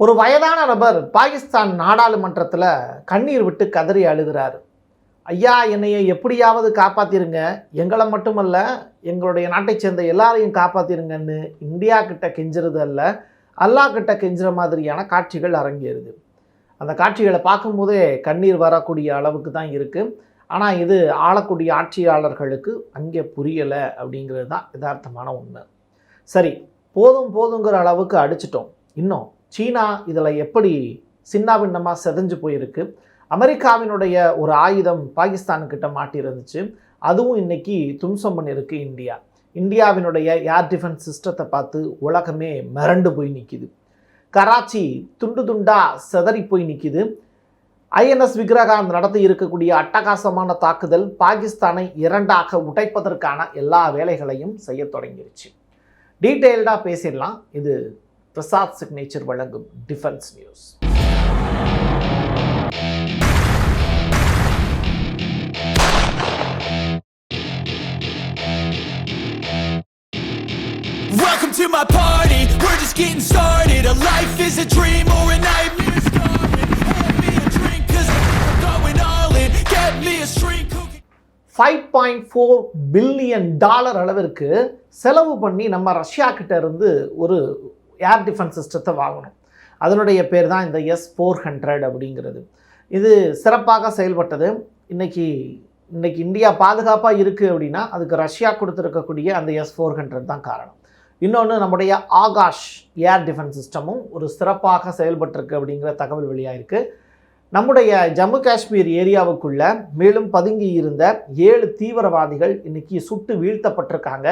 ஒரு வயதான நபர் பாகிஸ்தான் நாடாளுமன்றத்தில் கண்ணீர் விட்டு கதறி அழுகிறார். ஐயா என்னையை எப்படியாவது காப்பாத்திருங்க. எங்களை மட்டுமல்ல எங்களுடைய நாட்டை சேர்ந்த எல்லாரையும் காப்பாத்திருங்கன்னு இந்தியா கிட்ட கெஞ்சுறது அல்ல அல்லாஹ் கிட்ட கெஞ்சுற மாதிரியான காட்சிகள் அரங்கேறுது. அந்த காட்சிகளை பார்க்கும்போதே கண்ணீர் வரக்கூடிய அளவுக்கு தான் இருக்குது ஆனால் இது ஆளக்கூடிய ஆட்சியாளர்களுக்கு அங்கே புரியலை அப்படிங்கிறது தான் யதார்த்தமான உண்மை. சரி போதும் போதுங்கிற அளவுக்கு அடிச்சிட்டோம். இன்னும் சீனா இதில் எப்படி சின்னாபின்னமாக செதஞ்சு போயிருக்கு. அமெரிக்காவினுடைய ஒரு ஆயுதம் பாகிஸ்தானுக்கிட்ட மாட்டியிருந்துச்சு. அதுவும் இன்னைக்கு தும்சம் பண்ணியிருக்கு இந்தியா. இந்தியாவினுடைய ஏர் டிஃபென்ஸ் சிஸ்டத்தை பார்த்து உலகமே மிரண்டு போய் நிற்கிது கராச்சி துண்டு துண்டாக செதறி போய் நிற்கிது ஐஎன்எஸ் விக்ரகாந்த் நடத்தி இருக்கக்கூடிய அட்டகாசமான தாக்குதல் பாகிஸ்தானை இரண்டாக உடைப்பதற்கான எல்லா வேலைகளையும் செய்ய தொடங்கிருச்சு. டீட்டெயில்டாக பேசிடலாம். இது பிரசாத் சிக்னேச்சர் வழங்கும் defence news Welcome to my party. We're just getting started. A life is a dream or a nightmare started. Hand me a drink, cause I'm going all in. Get me a shrink who can. Five point four billion dollar அளவிற்கு செலவு பண்ணி நம்ம Russia கிட்ட இருந்து ஒரு air defence சிஸ்டத்தை வாங்கணும். அதனுடைய பேர் தான் இந்த எஸ் ஃபோர் ஹண்ட்ரட் அப்படிங்கிறது. இது சிறப்பாக செயல்பட்டது. இன்றைக்கி இன்றைக்கி இந்தியா பாதுகாப்பாக இருக்குது அப்படின்னா அதுக்கு ரஷ்யா கொடுத்துருக்கக்கூடிய அந்த எஸ் ஃபோர் ஹண்ட்ரட் தான் காரணம். இன்னொன்று நம்முடைய ஆகாஷ் ஏர் டிஃபென்ஸ் சிஸ்டமும் ஒரு சிறப்பாக செயல்பட்டிருக்கு அப்படிங்கிற தகவல் வெளியாயிருக்கு. நம்முடைய ஜம்மு காஷ்மீர் ஏரியாவுக்குள்ள மேலும் பதுங்கி இருந்த ஏழு தீவிரவாதிகள் இன்னைக்கு சுட்டு வீழ்த்தப்பட்டிருக்காங்க.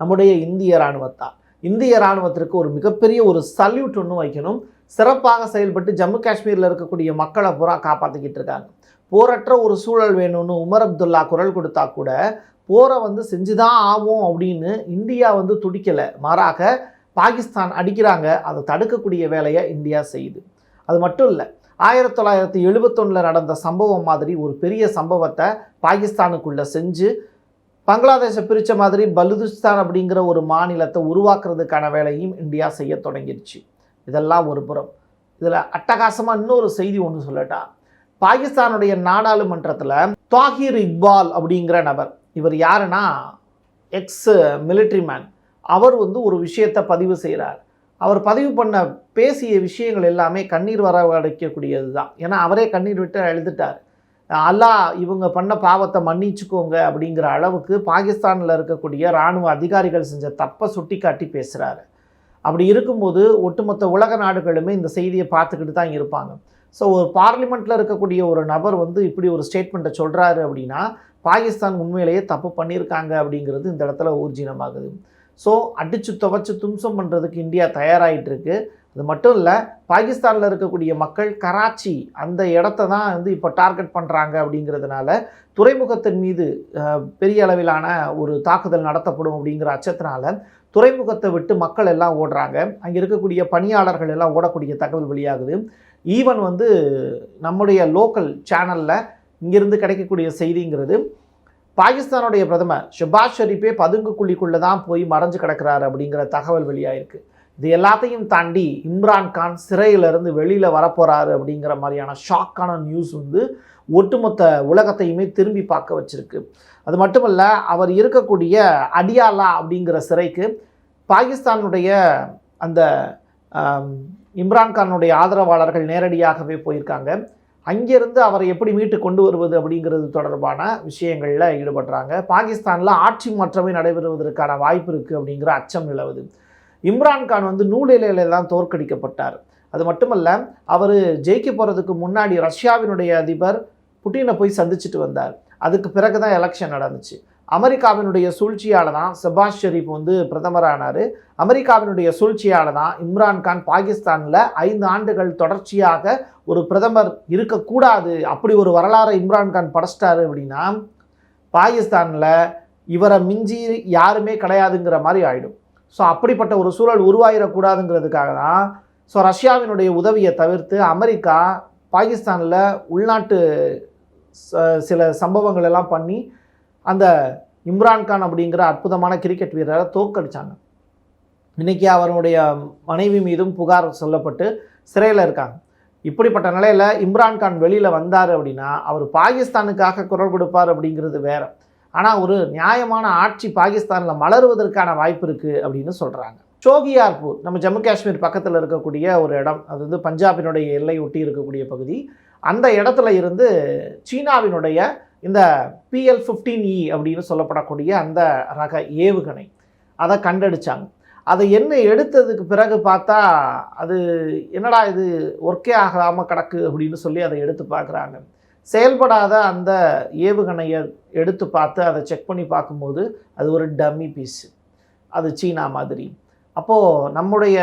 நம்முடைய இந்திய இராணுவத்தால் இந்திய இராணுவத்திற்கு ஒரு மிகப்பெரிய ஒரு சல்யூட் ஒன்று வைக்கணும். சிறப்பாக செயல்பட்டு ஜம்மு காஷ்மீரில் இருக்கக்கூடிய மக்களை பூரா காப்பாற்றிக்கிட்டு இருக்காங்க. போரற்ற ஒரு சூழல் வேணும்னு உமர் அப்துல்லா குரல் கொடுத்தா கூட போரை வந்து செஞ்சுதான் ஆகும் அப்படின்னு இந்தியா வந்து துடிக்கலை. மாறாக பாகிஸ்தான் அடிக்கிறாங்க. அதை தடுக்கக்கூடிய வேலையை இந்தியா செய்யுது. அது மட்டும் இல்லை ஆயிரத்தி தொள்ளாயிரத்தி எழுபத்தொன்னில் நடந்த சம்பவம் மாதிரி ஒரு பெரிய சம்பவத்தை பாகிஸ்தானுக்குள்ளே செஞ்சு பங்களாதேஷை பிரித்த மாதிரி பலுதிஸ்தான் அப்படிங்கிற ஒரு மாநிலத்தை உருவாக்குறதுக்கான வேலையும் இந்தியா செய்ய தொடங்கிருச்சு இதெல்லாம் ஒரு புறம். இதில் அட்டகாசமாக இன்னொரு செய்தி ஒன்று சொல்லட்டா. பாகிஸ்தானுடைய நாடாளுமன்றத்தில் தாஹிர் இக்பால் அப்படிங்கிற நபர் இவர் யாருன்னா எக்ஸ் மிலிட்ரி மேன் அவர் வந்து ஒரு விஷயத்தை பதிவு செய்கிறார் அவர் பதிவு பண்ண பேசிய விஷயங்கள் எல்லாமே கண்ணீர் வரவழைக்கக்கூடியது தான் ஏன்னா அவரே கண்ணீர் விட்டு எழுதிட்டார் அல்லாஹ் இவங்க பண்ண பாவத்தை மன்னிச்சுக்கோங்க அப்படிங்கிற அளவுக்கு பாகிஸ்தானில் இருக்கக்கூடிய இராணுவ அதிகாரிகள் செஞ்ச தப்பை சுட்டி காட்டி பேசுகிறாரு அப்படி இருக்கும்போது ஒட்டுமொத்த உலக நாடுகளுமே இந்த செய்தியை பார்த்துக்கிட்டு தான் இருப்பாங்க. ஸோ ஒரு பார்லிமெண்ட்டில் இருக்கக்கூடிய ஒரு நபர் வந்து இப்படி ஒரு ஸ்டேட்மெண்ட்டை சொல்கிறாரு அப்படின்னா பாகிஸ்தான் உண்மையிலேயே தப்பு பண்ணியிருக்காங்க அப்படிங்கிறது இந்த இடத்துல ஊர்ஜினமாகுது. ஸோ அடிச்சு துவைச்சு தும்சம் பண்ணுறதுக்கு இந்தியா தயாராகிட்டு இருக்குது அது மட்டும் இல்லை பாகிஸ்தானில் இருக்கக்கூடிய மக்கள் கராச்சி அந்த இடத்த தான் வந்து இப்போ டார்கெட் பண்ணுறாங்க அப்படிங்கிறதுனால துறைமுகத்தின் மீது பெரிய அளவிலான ஒரு தாக்குதல் நடத்தப்படும் அப்படிங்கிற அச்சத்தினால துறைமுகத்தை விட்டு மக்கள் எல்லாம் ஓடுறாங்க. அங்கே இருக்கக்கூடிய பணியாளர்கள் எல்லாம் ஓடக்கூடிய தகவல் வெளியாகுது. ஈவன் வந்து நம்முடைய லோக்கல் சேனலில் இங்கிருந்து கிடைக்கக்கூடிய செய்திங்கிறது பாகிஸ்தானுடைய பிரதமர் ஷபாஸ் ஷெரீப்பே பதுங்கு குழிக்குள்ளே தான் போய் மறைஞ்சு கிடக்கிறாரு அப்படிங்கிற தகவல் வெளியாகிருக்கு இது எல்லாத்தையும் தாண்டி இம்ரான் கான் சிறையிலிருந்து வெளியில் வரப்போகிறாரு அப்படிங்கிற மாதிரியான ஷாக்கான நியூஸ் வந்து ஒட்டுமொத்த உலகத்தையுமே திரும்பி பார்க்க வச்சுருக்கு. அது மட்டுமல்ல அவர் இருக்கக்கூடிய அடியாலா அப்படிங்கிற சிறைக்கு பாகிஸ்தானுடைய அந்த இம்ரான்கானுடைய ஆதரவாளர்கள் நேரடியாகவே போயிருக்காங்க. அங்கேருந்து அவரை எப்படி மீட்டு கொண்டு வருவது அப்படிங்கிறது தொடர்பான விஷயங்களில் ஈடுபடுறாங்க. பாகிஸ்தானில் ஆட்சி மாற்றமே நடைபெறுவதற்கான வாய்ப்பு இருக்குது அப்படிங்கிற அச்சம் நிலவுது. இம்ரான்கான் வந்து நூலிலையில தான் தோற்கடிக்கப்பட்டார். அது மட்டுமல்ல அவர் ஜெயிக்க போகிறதுக்கு முன்னாடி ரஷ்யாவினுடைய அதிபர் புட்டினை போய் சந்திச்சுட்டு வந்தார். அதுக்கு பிறகு தான் எலெக்ஷன் நடந்துச்சு. அமெரிக்காவினுடைய சூழ்ச்சியால் தான் சபாஷ் ஷெரீப் வந்து பிரதமரானார். அமெரிக்காவினுடைய சூழ்ச்சியால் தான் இம்ரான்கான் பாகிஸ்தானில் ஐந்து ஆண்டுகள் தொடர்ச்சியாக ஒரு பிரதமர் இருக்கக்கூடாது. அப்படி ஒரு வரலாறை இம்ரான்கான் படைச்சிட்டாரு அப்படின்னா பாகிஸ்தானில் இவரை மிஞ்சி யாருமே கிடையாதுங்கிற மாதிரி ஆயிடும். ஸோ அப்படிப்பட்ட ஒரு சூழல் உருவாகிடக்கூடாதுங்கிறதுக்காக தான் ஸோ ரஷ்யாவினுடைய உதவியை தவிர்த்து அமெரிக்கா பாகிஸ்தானில் உள்நாட்டு ச- சில சம்பவங்கள் எல்லாம் பண்ணி அந்த இம்ரான்கான் அப்படிங்கிற அற்புதமான கிரிக்கெட் வீரரை தோக்கடிச்சாங்க இன்னைக்கு அவருடைய மனைவி மீதும் புகார் சொல்லப்பட்டு சிறையில் இருக்காங்க. இப்படிப்பட்ட நிலையில் இம்ரான்கான் வெளியில் வந்தார் அப்படின்னா அவர் பாகிஸ்தானுக்காக குரல் கொடுப்பார் அப்படிங்கிறது வேற. ஆனால் ஒரு நியாயமான ஆட்சி பாகிஸ்தானில் மலருவதற்கான வாய்ப்பு இருக்குது அப்படின்னு சொல்கிறாங்க சோகியார்பூர் நம்ம ஜம்மு காஷ்மீர் பக்கத்தில் இருக்கக்கூடிய ஒரு இடம். அது வந்து பஞ்சாபினுடைய எல்லை ஒட்டி இருக்கக்கூடிய பகுதி. அந்த இடத்துல இருந்து சீனாவினுடைய இந்த பிஎல் ஃபிஃப்டீன் இ அப்படின்னு சொல்லப்படக்கூடிய அந்த ரக ஏவுகணை அதை கண்டடிச்சாங்க அதை என்ன எடுத்ததுக்கு பிறகு பார்த்தா அது என்னடா இது ஒர்க்கே ஆகாமல் கிடக்கு அப்படின்னு சொல்லி அதை எடுத்து பார்க்குறாங்க. செயல்படாத அந்த ஏவுகணையை எடுத்து பார்த்து அதை செக் பண்ணி பார்க்கும்போது அது ஒரு டம்மி பீஸ் அது சீனா மாதிரி. அப்போது நம்முடைய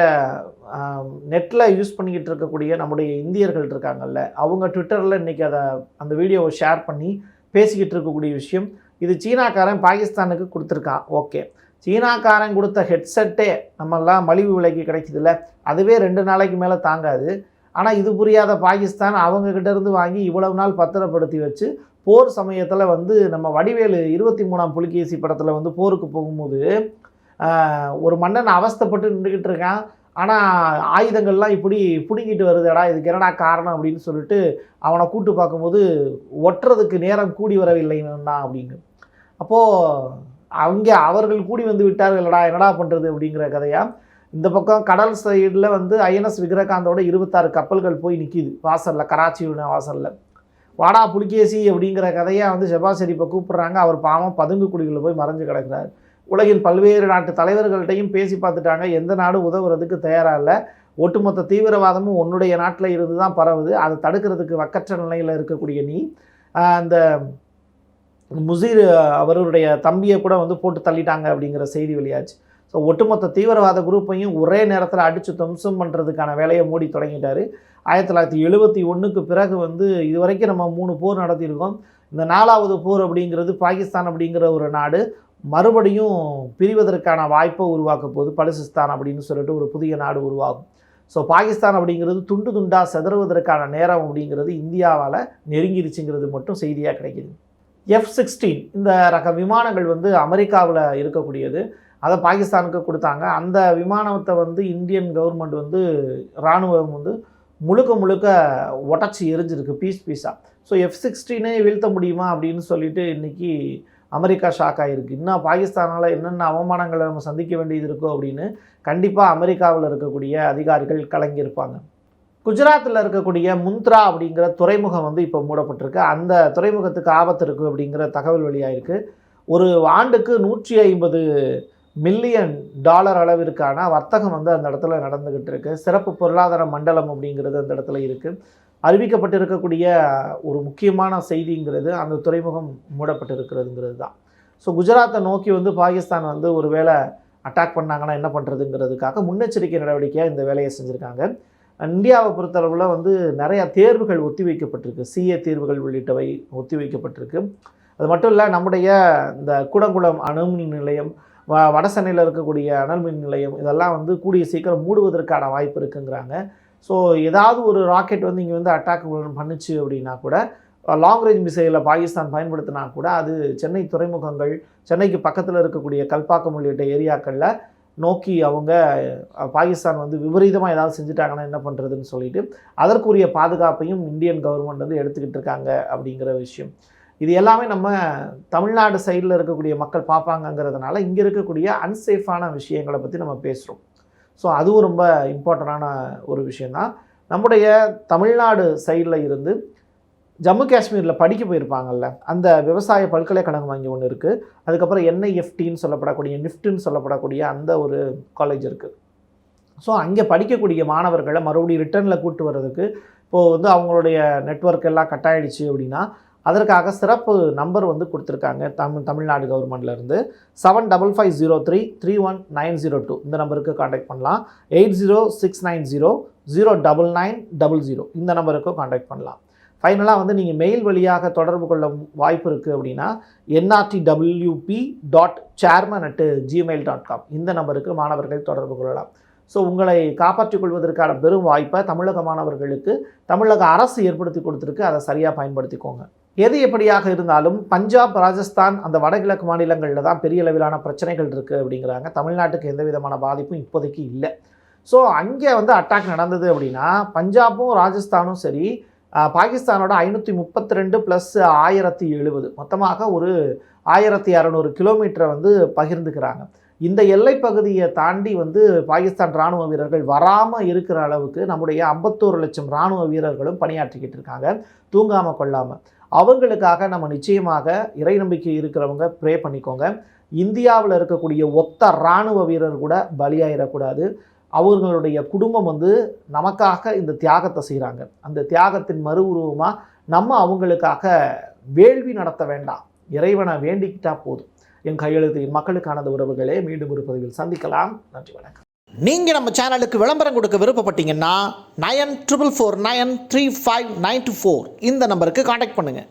நெட்டில் யூஸ் பண்ணிக்கிட்டு இருக்கக்கூடிய நம்முடைய இந்தியர்கள் இருக்காங்கல்ல அவங்க ட்விட்டரில் இன்றைக்கி அதை அந்த வீடியோவை ஷேர் பண்ணி பேசிக்கிட்டு இருக்கக்கூடிய விஷயம். இது சீனாக்காரன் பாகிஸ்தானுக்கு கொடுத்துருக்கான். ஓகே. சீனாக்காரன் கொடுத்த ஹெட்செட்டே நம்மெல்லாம் மலிவு விலைக்கு கிடைக்குதுல்ல அதுவே ரெண்டு நாளைக்கு மேலே தாங்காது. ஆனால் இது புரியாத பாகிஸ்தான் அவங்கக்கிட்ட இருந்து வாங்கி இவ்வளவு நாள் பத்திரப்படுத்தி வச்சு போர் சமயத்தில் வந்து நம்ம வடிவேலு இருபத்தி மூணாம் புலிகேசி படத்தில் வந்து போருக்கு போகும்போது ஒரு மன்னன் அவஸ்தைப்பட்டு நின்றுக்கிட்டு இருக்கான். ஆனால் ஆயுதங்கள்லாம் இப்படி பிடுங்கிட்டு வருதுடா இதுக்கு என்னடா காரணம் அப்படின்னு சொல்லிட்டு அவனை கூட்டு பார்க்கும்போது ஒட்டுறதுக்கு நேரம் கூடி வரவில்லைன்னா அப்படின்னு. அப்போது அங்கே அவர்கள் கூடி வந்து விட்டார்கள்டா என்னடா பண்ணுறது அப்படிங்கிற கதையாக இந்த பக்கம் கடல் சைடில் வந்து ஐஎன்எஸ் விக்ரகாந்தோட இருபத்தாறு கப்பல்கள் போய் நிற்கிது வாசலில் கராச்சி வாசலில். வாடா புலிகேசி அப்படிங்கிற கதையை வந்து ஷெபாஸ் ஷெரீப்பை கூப்பிட்றாங்க. அவர் பாவம் பதுங்கு குடிகளில் போய் மறைஞ்சு கிடக்கிறார். உலகின் பல்வேறு நாட்டு தலைவர்கள்ட்டையும் பேசி பார்த்துட்டாங்க. எந்த நாடு உதவுறதுக்கு தயாராக இல்லை. ஒட்டுமொத்த தீவிரவாதமும் உன்னுடைய நாட்டில் இருந்து தான் பரவுது. அதை தடுக்கிறதுக்கு வக்கற்ற நிலையில் இருக்கக்கூடிய நீ அந்த முசீர் அவருடைய தம்பியை கூட வந்து போட்டு தள்ளிட்டாங்க அப்படிங்கிற செய்தி வெளியாச்சு. ஸோ ஒட்டுமொத்த தீவிரவாத குரூப்பையும் ஒரே நேரத்தில் அடித்து துவம்சம் பண்ணுறதுக்கான வேலையை மூடி தொடங்கிட்டார். ஆயிரத்தி தொள்ளாயிரத்தி எழுபத்தி ஒன்றுக்கு பிறகு வந்து இது வரைக்கும் நம்ம மூணு போர் நடத்தியிருக்கோம். இந்த நாலாவது போர் அப்படிங்கிறது பாகிஸ்தான் அப்படிங்கிற ஒரு நாடு. மறுபடியும் பிரிவதற்கான வாய்ப்பை உருவாக்க போகுது. பலுசிஸ்தான் அப்படின்னு சொல்லிட்டு ஒரு புதிய நாடு உருவாகும். ஸோ பாகிஸ்தான் அப்படிங்கிறது துண்டு துண்டாக செதறுவதற்கான நேரம் அப்படிங்கிறது இந்தியாவால் நெருங்கிருச்சுங்கிறது மட்டும் செய்தியாக கிடைக்கிது. எஃப் சிக்ஸ்டீன் இந்த ரக விமானங்கள் வந்து அமெரிக்காவில் இருக்கக்கூடியது. அதை பாகிஸ்தானுக்கு கொடுத்தாங்க. அந்த விமானத்தை வந்து இந்தியன் கவர்மெண்ட் வந்து இராணுவம் வந்து முழுக்க முழுக்க உடச்சி எரிஞ்சிருக்கு பீஸ் பீஸாக ஸோ எஃப் சிக்ஸ்டீனே வீழ்த்த முடியுமா அப்படின்னு சொல்லிட்டு இன்றைக்கி அமெரிக்கா ஷாக் ஆகிருக்கு இன்னும் பாகிஸ்தானால் என்னென்ன அவமானங்களை நம்ம சந்திக்க வேண்டியது இருக்கோ அப்படின்னு கண்டிப்பாக அமெரிக்காவில் இருக்கக்கூடிய அதிகாரிகள் கலங்கியிருப்பாங்க. குஜராத்தில் இருக்கக்கூடிய முந்த்ரா அப்படிங்கிற துறைமுகம் வந்து இப்போ மூடப்பட்டிருக்கு. அந்த துறைமுகத்துக்கு ஆபத்து இருக்குது அப்படிங்கிற தகவல் வெளியாயிருக்கு. ஒரு ஆண்டுக்கு நூற்றி ஐம்பது மில்லியன் டாலர் அளவிற்கான வர்த்தகம் வந்து அந்த இடத்துல நடந்துக்கிட்டு இருக்குது சிறப்பு பொருளாதார மண்டலம் அப்படிங்கிறது அந்த இடத்துல இருக்குது அறிவிக்கப்பட்டிருக்கக்கூடிய ஒரு முக்கியமான செய்திங்கிறது அந்த துறைமுகம் மூடப்பட்டிருக்கிறதுங்கிறது தான். ஸோ குஜராத்தை நோக்கி வந்து பாகிஸ்தான் வந்து ஒரு வேளை அட்டாக் பண்ணாங்கன்னா என்ன பண்ணுறதுங்கிறதுக்காக முன்னெச்சரிக்கை நடவடிக்கையாக இந்த வேலையை செஞ்சுருக்காங்க. இந்தியாவை பொறுத்தளவில் வந்து நிறைய தேர்வுகள் ஒத்தி வைக்கப்பட்டிருக்கு. சிஏ தேர்வுகள் உள்ளிட்டவை ஒத்தி வைக்கப்பட்டிருக்கு. அது மட்டும் இல்லை நம்முடைய இந்த கூடங்குளம் அணுமின் நிலையம் வ வடசென்னையில் இருக்கக்கூடிய அனல் மின் நிலையம் இதெல்லாம் வந்து கூடிய சீக்கிரம் மூடுவதற்கான வாய்ப்பு இருக்குங்கிறாங்க. ஸோ ஏதாவது ஒரு ராக்கெட் வந்து இங்கே வந்து அட்டாக் பண்ணுச்சு அப்படின்னா கூட லாங் ரேஞ்ச் மிசைலை பாகிஸ்தான் பயன்படுத்தினா கூட அது சென்னை துறைமுகங்கள் சென்னைக்கு பக்கத்தில் இருக்கக்கூடிய கல்பாக்கம் உள்ளிட்ட ஏரியாக்களில் நோக்கி அவங்க பாகிஸ்தான் வந்து விபரீதமாக ஏதாவது செஞ்சுட்டாங்கன்னா என்ன பண்ணுறதுன்னு சொல்லிட்டு அதற்குரிய பாதுகாப்பையும் இந்தியன் கவர்மெண்ட் வந்து எடுத்துக்கிட்டு இருக்காங்க அப்படிங்கிற விஷயம். இது எல்லாமே நம்ம தமிழ்நாடு சைடில் இருக்கக்கூடிய மக்கள் பார்ப்பாங்கங்கிறதுனால இங்கே இருக்கக்கூடிய அன்சேஃபான விஷயங்களை பற்றி நம்ம பேசுகிறோம் ஸோ அதுவும் ரொம்ப இம்பார்ட்டண்டான ஒரு விஷயந்தான் நம்முடைய தமிழ்நாடு சைடில் இருந்து ஜம்மு காஷ்மீரில் படிக்க போயிருப்பாங்கல்ல அந்த விவசாய பல்கலைக்கழகம் அங்கே ஒன்று இருக்குது அதுக்கப்புறம் என்ஐஎஃப்டின்னு சொல்லப்படக்கூடிய நிஃப்ட்டுன்னு சொல்லப்படக்கூடிய அந்த ஒரு காலேஜ் இருக்குது ஸோ அங்கே படிக்கக்கூடிய மாணவர்களை மறுபடியும் ரிட்டர்னில் கூட்டு வர்றதுக்கு இப்போது வந்து அவங்களுடைய நெட்வொர்க் எல்லாம் கட்டாயிடுச்சு அப்படின்னா அதற்காக சிறப்பு நம்பர் வந்து கொடுத்துருக்காங்க தமிழ் தமிழ்நாடு கவர்மெண்ட்லேருந்து seven double five zero three three one nine zero two இந்த நம்பருக்கு காண்டாக்ட் பண்ணலாம். Eight zero six nine zero zero double nine double zero இந்த நம்பருக்கும் காண்டாக்ட் பண்ணலாம். ஃபைனலாக வந்து நீங்கள் மெயில் வழியாக தொடர்பு கொள்ள வாய்ப்பு இருக்குது அப்படின்னா NRT WB dot chairman at Gmail dot com இந்த நம்பருக்கு மாணவர்கள் தொடர்பு கொள்ளலாம். ஸோ உங்களை காப்பாற்றிக் கொள்வதற்கான பெரும் வாய்ப்பை தமிழக மாணவர்களுக்கு தமிழக அரசு ஏற்படுத்தி கொடுத்துருக்கு. அதை சரியாக பயன்படுத்திக்கோங்க. எது எப்படியாக இருந்தாலும் பஞ்சாப் ராஜஸ்தான் அந்த வடகிழக்கு மாநிலங்களில் தான் பெரிய அளவிலான பிரச்சனைகள் இருக்குது அப்படிங்கிறாங்க. தமிழ்நாட்டுக்கு எந்த விதமான பாதிப்பும் இப்போதைக்கு இல்லை. ஸோ அங்கே வந்து அட்டாக் நடந்தது அப்படின்னா பஞ்சாபும் ராஜஸ்தானும் சரி பாகிஸ்தானோட ஐநூற்றி முப்பத்தி ரெண்டு ப்ளஸ் ஆயிரத்தி எழுபது. மொத்தமாக ஒரு ஆயிரத்தி அறநூறு கிலோமீட்டரை வந்து பகிர்ந்துக்கிறாங்க. இந்த எல்லை பகுதியை தாண்டி வந்து பாகிஸ்தான் ராணுவ வீரர்கள் வராமல் இருக்கிற அளவுக்கு நம்முடைய ஐம்பத்தோரு லட்சம் ராணுவ வீரர்களும் பணியாற்றிக்கிட்டு இருக்காங்க. தூங்காமல் கொள்ளாமல் அவங்களுக்காக நம்ம நிச்சயமாக இறை நம்பிக்கை இருக்கிறவங்க ப்ரே பண்ணிக்கோங்க. இந்தியாவில் இருக்கக்கூடிய ஒத்த இராணுவ வீரர் கூட பலியாயிடக்கூடாது. அவர்களுடைய குடும்பம் வந்து நமக்காக இந்த தியாகத்தை செய்கிறாங்க அந்த தியாகத்தின் மறு உருவமாக நம்ம அவங்களுக்காக வேள்வி நடத்த வேண்டாம். இறைவனை வேண்டிக்கிட்டா போதும். என் கையெழுத்து என் மக்களுக்கானது உறவுகளே மீண்டும் ஒரு பதிவில் சந்திக்கலாம். நன்றி வணக்கம். நீங்கள் நம்ம சேனலுக்கு விளம்பரம் கொடுக்க விருப்பப்பட்டீங்கன்னா nine triple four nine three five nine two four இந்த நம்பருக்கு காண்டாக்ட் பண்ணுங்கள்